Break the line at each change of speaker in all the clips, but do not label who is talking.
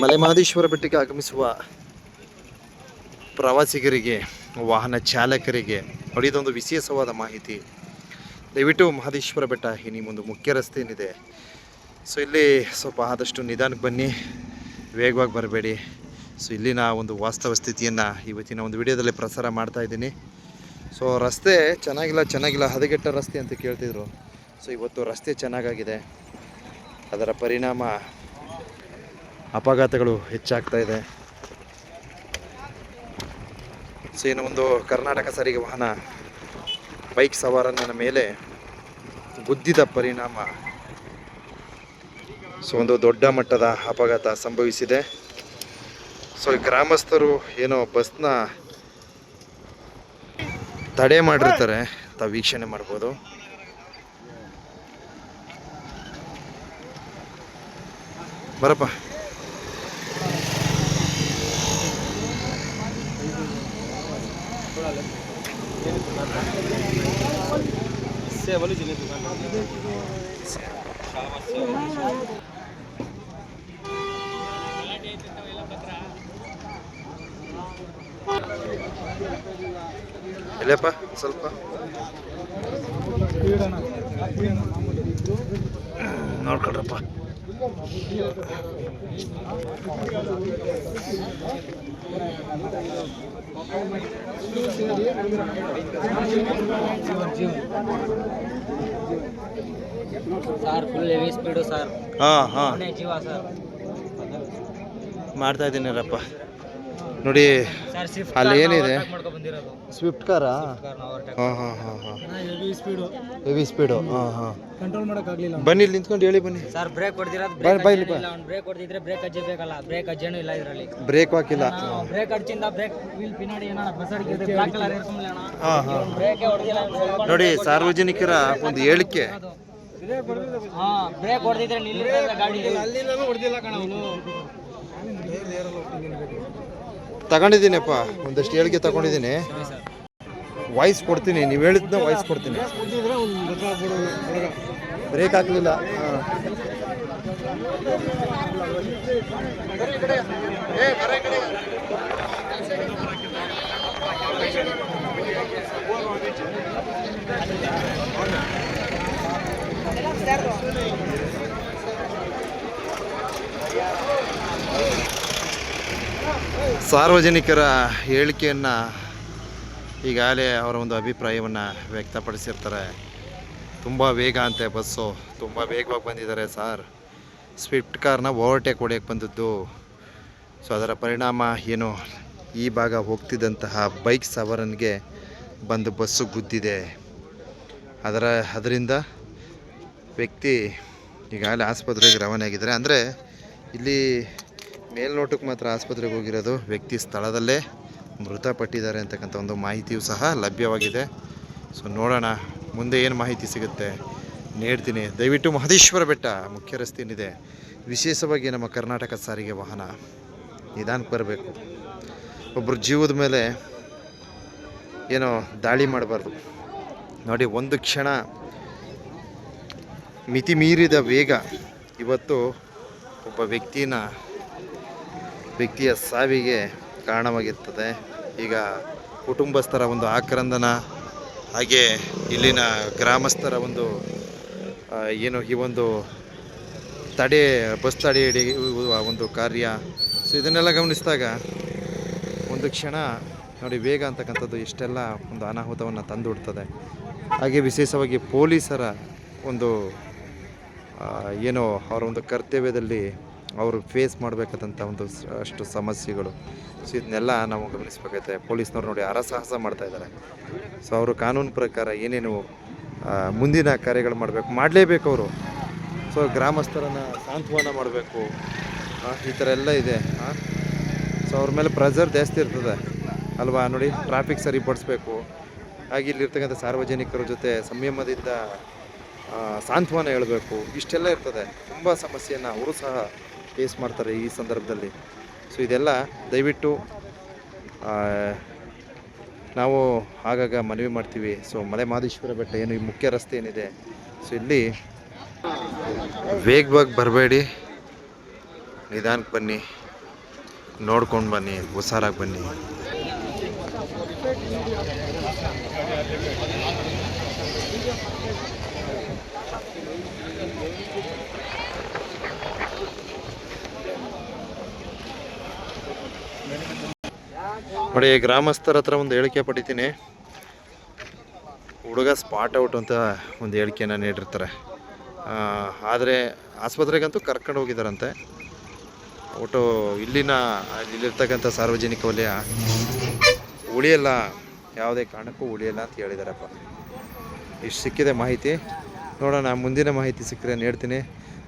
ಮಲೆಮಹದೇಶ್ವರ ಬೆಟ್ಟಕ್ಕೆ ಆಗಮಿಸುವ ಪ್ರವಾಸಿಗರಿಗೆ, ವಾಹನ ಚಾಲಕರಿಗೆ ನೋಡಿ ಇದೊಂದು ವಿಶೇಷವಾದ ಮಾಹಿತಿ. ದಯವಿಟ್ಟು ಮಹದೇಶ್ವರ ಬೆಟ್ಟ ಈ ನಿಮ್ಮೊಂದು ಮುಖ್ಯ ರಸ್ತೆ ಏನಿದೆ ಸೊ ಇಲ್ಲಿ ಸ್ವಲ್ಪ ಆದಷ್ಟು ನಿಧಾನಕ್ಕೆ ಬನ್ನಿ. ವೇಗವಾಗಿ ಬರಬೇಡಿ. ಸೊ ಇಲ್ಲಿನ ಒಂದು ವಾಸ್ತವ ಸ್ಥಿತಿಯನ್ನು ಇವತ್ತಿನ ಒಂದು ವಿಡಿಯೋದಲ್ಲಿ ಪ್ರಸಾರ ಮಾಡ್ತಾ ಇದ್ದೀನಿ. ಸೊ ರಸ್ತೆ ಚೆನ್ನಾಗಿಲ್ಲ ಚೆನ್ನಾಗಿಲ್ಲ, ಹದಗೆಟ್ಟ ರಸ್ತೆ ಅಂತ ಕೇಳ್ತಿದ್ರು. ಸೊ ಇವತ್ತು ರಸ್ತೆ ಚೆನ್ನಾಗಾಗಿದೆ. ಅದರ ಪರಿಣಾಮ ಅಪಘಾತಗಳು ಹೆಚ್ಚಾಗ್ತಾ ಇದೆ. ಸೊ ಏನು ಒಂದು ಕರ್ನಾಟಕ ಸಾರಿಗೆ ವಾಹನ ಬೈಕ್ ಸವಾರನ ಮೇಲೆ ಗುದ್ದಿದ ಪರಿಣಾಮ. ಸೊ ಒಂದು ದೊಡ್ಡ ಮಟ್ಟದ ಅಪಘಾತ ಸಂಭವಿಸಿದೆ. ಸೊ ಗ್ರಾಮಸ್ಥರು ಏನೋ ಬಸ್ನ ತಡೆ ಮಾಡಿರ್ತಾರೆ ತಾವು ವೀಕ್ಷಣೆ ಮಾಡ್ಬೋದು. ಬರಪ್ಪ. ಇಲ್ಲಪ್ಪ ಸ್ವಲ್ಪ. ನೋಡ್ಕೊಳ್ರಪ್ಪ.
Sir full heavy speed sir
ಹಾಂ ಹಾಂ.
ಜೀವ ಸರ್
ಮಾಡ್ತಾ ಇದ್ದೀನಿರಪ್ಪ ನೋಡಿ
ಸರ್
ಅಲ್ಲಿ ಏನಿದೆ? ಸ್ವಿಫ್ಟ್ ಕಾರಾ ಹಾಂ ಹಾಂ ಹಾಂ ಹಾಂ.
ಹೆವಿ ಸ್ಪೀಡು
ಹೆವಿ ಸ್ಪೀಡು ಹಾಂ ಹಾಂ.
ಕಂಟ್ರೋಲ್ ಮಾಡೋಕ್ಕಾಗಲಿಲ್ಲ
ಬನ್ನಿ ಇಲ್ಲಿ ನಿಂತ್ಕೊಂಡು ಹೇಳಿ ಬನ್ನಿ.
ಸರ್ ಬ್ರೇಕ್ ಹೊಡೆದಿರೋದು ಬ್ರೇಕ್ ಬ್ರೇಕ್ ಹೊಡೆದಿದ್ರೆ ಬ್ರೇಕ್ ಅಜ್ಜೆ ಬೇಕಲ್ಲ ಬ್ರೇಕ್ ಅಜ್ಜೇನು ಇಲ್ಲ ಇದರಲ್ಲಿ.
ಬ್ರೇಕ್ ಹಾಕಿಲ್ಲ.
ಬ್ರೇಕ್ ಅಡ್ಚಿಂದ ಬ್ರೇಕ್ ವೀಲ್ ಪಿನಾಡಿ ಬ್ಲಾಕ್ ಕಲರ್
ಹಾಂ ಹಾಂ.
ಬ್ರೇಕ್ ಹೊಡೆದಿಲ್ಲ
ನೋಡಿ ಸಾರ್ವಜನಿಕರ ಒಂದು ಹೇಳಿಕೆ.
ಹಾ ಬ್ರೇಕ್ ಹೊಡೆದಿದ್ರೆ ನಿಲ್ಲಿಲ್ಲ ಗಾಡಿ
ತಗೊಂಡಿದ್ದೀನಪ್ಪ ಒಂದಷ್ಟು ಹೇಳಿಕೆ ತಗೊಂಡಿದ್ದೀನಿ. ವಾಯ್ಸ್ ಕೊಡ್ತೀನಿ ನೀವು ಹೇಳಿದ್ನ ವಾಯ್ಸ್ ಕೊಡ್ತೀನಿ. ಬ್ರೇಕ್ ಹಾಕಲಿಲ್ಲ. ಸಾರ್ವಜನಿಕರ ಹೇಳಿಕೆಯನ್ನು ಈಗಾಗಲೇ ಅವರ ಒಂದು ಅಭಿಪ್ರಾಯವನ್ನು ವ್ಯಕ್ತಪಡಿಸಿರ್ತಾರೆ. ತುಂಬ ವೇಗ ಅಂತೆ ಬಸ್ಸು. ತುಂಬ ವೇಗವಾಗಿ ಬಂದಿದ್ದಾರೆ ಸಾರ್. ಸ್ವಿಫ್ಟ್ ಕಾರ್ನ ಓವರ್ಟೇಕ್ ಹೊಡೆಯಕ್ಕೆ ಬಂದದ್ದು. ಸೊ ಅದರ ಪರಿಣಾಮ ಏನು? ಈ ಭಾಗ ಹೋಗ್ತಿದ್ದಂತಹ ಬೈಕ್ ಸವಾರನಿಗೆ ಬಂದು ಬಸ್ಸು ಗುದ್ದಿದೆ. ಅದರ, ಅದರಿಂದ ವ್ಯಕ್ತಿ ಈಗಾಗಲೇ ಆಸ್ಪತ್ರೆಗೆ ರವಾನೆ ಆಗಿದ್ದಾರೆ ಅಂದರೆ ಇಲ್ಲಿ ಮೇಲ್ನೋಟಕ್ಕೆ ಮಾತ್ರ ಆಸ್ಪತ್ರೆಗೆ ಹೋಗಿರೋದು ವ್ಯಕ್ತಿ ಸ್ಥಳದಲ್ಲೇ ಮೃತಪಟ್ಟಿದ್ದಾರೆ ಅಂತಕ್ಕಂಥ ಒಂದು ಮಾಹಿತಿಯೂ ಸಹ ಲಭ್ಯವಾಗಿದೆ. ಸೊ ನೋಡೋಣ. ಮುಂದೆ ಏನು ಮಾಹಿತಿ ಸಿಗುತ್ತೆ? ನೀಡ್ತೀನಿ. ದಯವಿಟ್ಟು ಮಹದೇಶ್ವರ ಬೆಟ್ಟ ಮುಖ್ಯ ರಸ್ತೆಯೇನಿದೆ ವಿಶೇಷವಾಗಿ ನಮ್ಮ ಕರ್ನಾಟಕ ಸಾರಿಗೆ ವಾಹನ ನಿಧಾನಕ್ಕೆ ಬರಬೇಕು. ಒಬ್ಬರು ಜೀವದ ಮೇಲೆ ಏನೋ ದಾಳಿ ಮಾಡಬಾರ್ದು. ನೋಡಿ, ಒಂದು ಕ್ಷಣ ಮಿತಿ ಮೀರಿದ ವೇಗ ಇವತ್ತು ಒಬ್ಬ ವ್ಯಕ್ತಿನ ವ್ಯಕ್ತಿಯ ಸಾವಿಗೆ ಕಾರಣವಾಗಿರ್ತದೆ. ಈಗ ಕುಟುಂಬಸ್ಥರ ಒಂದು ಆಕ್ರಂದನ, ಹಾಗೆ ಇಲ್ಲಿನ ಗ್ರಾಮಸ್ಥರ ಒಂದು ಏನು ಈ ಒಂದು ತಡೆ, ಬಸ್ ತಡೆ ಹಿಡಿಯುವ ಒಂದು ಕಾರ್ಯ. ಸೊ ಇದನ್ನೆಲ್ಲ ಗಮನಿಸಿದಾಗ ಒಂದು ಕ್ಷಣ ನೋಡಿ, ವೇಗ ಅಂತಕ್ಕಂಥದ್ದು ಇಷ್ಟೆಲ್ಲ ಒಂದು ಅನಾಹುತವನ್ನು ತಂದುಡ್ತದೆ ಹಾಗೆ ವಿಶೇಷವಾಗಿ ಪೊಲೀಸರ ಒಂದು ಏನೋ ಏನು ಅವರ ಒಂದು ಕರ್ತವ್ಯದಲ್ಲಿ ಅವರು ಫೇಸ್ ಮಾಡಬೇಕಾದಂಥ ಒಂದು ಅಷ್ಟು ಸಮಸ್ಯೆಗಳು. ಸೊ ಇದನ್ನೆಲ್ಲ ನಾವು ಗಮನಿಸಬೇಕಾಗುತ್ತೆ. ಪೊಲೀಸ್ನವ್ರು ನೋಡಿ ಹರಸಾಹಸ ಮಾಡ್ತಾ ಇದ್ದಾರೆ. ಸೊ ಅವರು ಕಾನೂನು ಪ್ರಕಾರ ಏನೇನು ಮುಂದಿನ ಕಾರ್ಯಗಳು ಮಾಡಬೇಕು, ಮಾಡಲೇಬೇಕು ಅವರು. ಸೊ ಗ್ರಾಮಸ್ಥರನ್ನು ಸಾಂತ್ವನ ಮಾಡಬೇಕು. ಈ ಥರ ಎಲ್ಲ ಇದೆ. ಸೊ ಅವ್ರ ಮೇಲೆ ಪ್ರೆಷರ್ ಜಾಸ್ತಿ ಇರ್ತದೆ. ಅಲ್ವಾ? ನೋಡಿ ಟ್ರಾಫಿಕ್ ಸರಿಪಡಿಸ್ಬೇಕು ಹಾಗೆ ಇಲ್ಲಿರ್ತಕ್ಕಂಥ ಸಾರ್ವಜನಿಕರ ಜೊತೆ ಸಂಯಮದಿಂದ ಸಾಂತ್ವನ ಹೇಳಬೇಕು. ಇಷ್ಟೆಲ್ಲ ಇರ್ತದೆ. ತುಂಬ ಸಮಸ್ಯೆಯನ್ನು ಅವರು ಸಹ ಫೇಸ್ ಮಾಡ್ತಾರೆ ಈ ಸಂದರ್ಭದಲ್ಲಿ. ಸೊ ಇದೆಲ್ಲ ದಯವಿಟ್ಟು ನಾವು ಆಗಾಗ ಮನವಿ ಮಾಡ್ತೀವಿ. ಸೊ ಮಲೆ ಮಹದೇಶ್ವರ ಬೆಟ್ಟ ಏನು ಈ ಮುಖ್ಯ ರಸ್ತೆ ಏನಿದೆ. ಸೊ ಇಲ್ಲಿ ವೇಗವಾಗಿ ಬರಬೇಡಿ. ನಿಧಾನಕ್ಕೆ ಬನ್ನಿ. ನೋಡ್ಕೊಂಡು ಬನ್ನಿ. ಹುಷಾರಾಗಿ ಬನ್ನಿ. ನೋಡಿ, ಗ್ರಾಮಸ್ಥರ ಹತ್ರ ಒಂದು ಹೇಳಿಕೆ ಪಡಿತೀನಿ. ಹುಡುಗ ಸ್ಪಾಟ್ ಔಟ್ ಅಂತ ಒಂದು ಹೇಳಿಕೆನ ನೀಡಿರ್ತಾರೆ. ಆದರೆ ಆಸ್ಪತ್ರೆಗಂತೂ ಕರ್ಕೊಂಡು ಹೋಗಿದ್ದಾರಂತೆ ಒಟ್ಟು ಇಲ್ಲಿನ, ಇಲ್ಲಿರ್ತಕ್ಕಂಥ ಸಾರ್ವಜನಿಕ ವಲಯ ಉಳಿಯಲ್ಲ, ಯಾವುದೇ ಕಾರಣಕ್ಕೂ ಉಳಿಯಲ್ಲ ಅಂತ ಹೇಳಿದಾರಪ್ಪ. ಇಷ್ಟು ಸಿಕ್ಕಿದೆ ಮಾಹಿತಿ. ನೋಡೋಣ, ಮುಂದಿನ ಮಾಹಿತಿ ಸಿಕ್ಕರೆ ನೀಡ್ತೀನಿ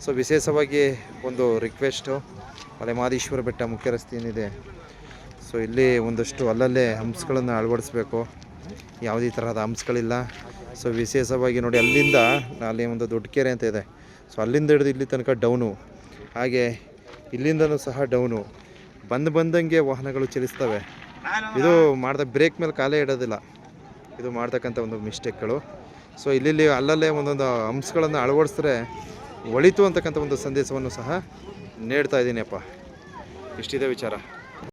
ಸೊ ವಿಶೇಷವಾಗಿ ಒಂದು ರಿಕ್ವೆಸ್ಟು ಮಲೆ ಮಾದೇಶ್ವರ ಬೆಟ್ಟ ಮುಖ್ಯ ರಸ್ತೆ ಏನಿದೆ? ಸೊ ಇಲ್ಲಿ ಒಂದಷ್ಟು ಅಲ್ಲಲ್ಲೇ ಹಂಪ್ಸ್ಗಳನ್ನು ಅಳವಡಿಸ್ಬೇಕು. ಯಾವುದೇ ತರಹದ ಹಂಪ್ಸ್ಗಳಿಲ್ಲ. ಸೊ ವಿಶೇಷವಾಗಿ ನೋಡಿ ಅಲ್ಲಿಂದ ಅಲ್ಲಿ ಒಂದು ದೊಡ್ಡ ಕೆರೆ ಅಂತ ಇದೆ. ಸೊ ಅಲ್ಲಿಂದ ಹಿಡಿದು ಇಲ್ಲಿ ತನಕ ಡೌನು. ಹಾಗೆ ಇಲ್ಲಿಂದನೂ ಸಹ ಡೌನು. ಬಂದು ಬಂದಂಗೆ ವಾಹನಗಳು ಚಲಿಸ್ತವೆ. ಇದು ಮಾಡ್ದ ಬ್ರೇಕ್ ಮೇಲೆ ಕಾಲೇ ಇಡೋದಿಲ್ಲ. ಇದು ಮಾಡ್ತಕ್ಕಂಥ ಒಂದು ಮಿಸ್ಟೇಕ್ಗಳು. ಸೊ ಇಲ್ಲಿ ಅಲ್ಲಲ್ಲೇ ಒಂದೊಂದು ಹಂಪ್ಸ್ಗಳನ್ನು ಅಳವಡಿಸಿದ್ರೆ ಒಳಿತು ಅಂತಕ್ಕಂಥ ಒಂದು ಸಂದೇಶವನ್ನು ಸಹ ನೀಡ್ತಾ ಇದ್ದೀನಿಯಪ್ಪ ಇಷ್ಟಿದೆ ವಿಚಾರ.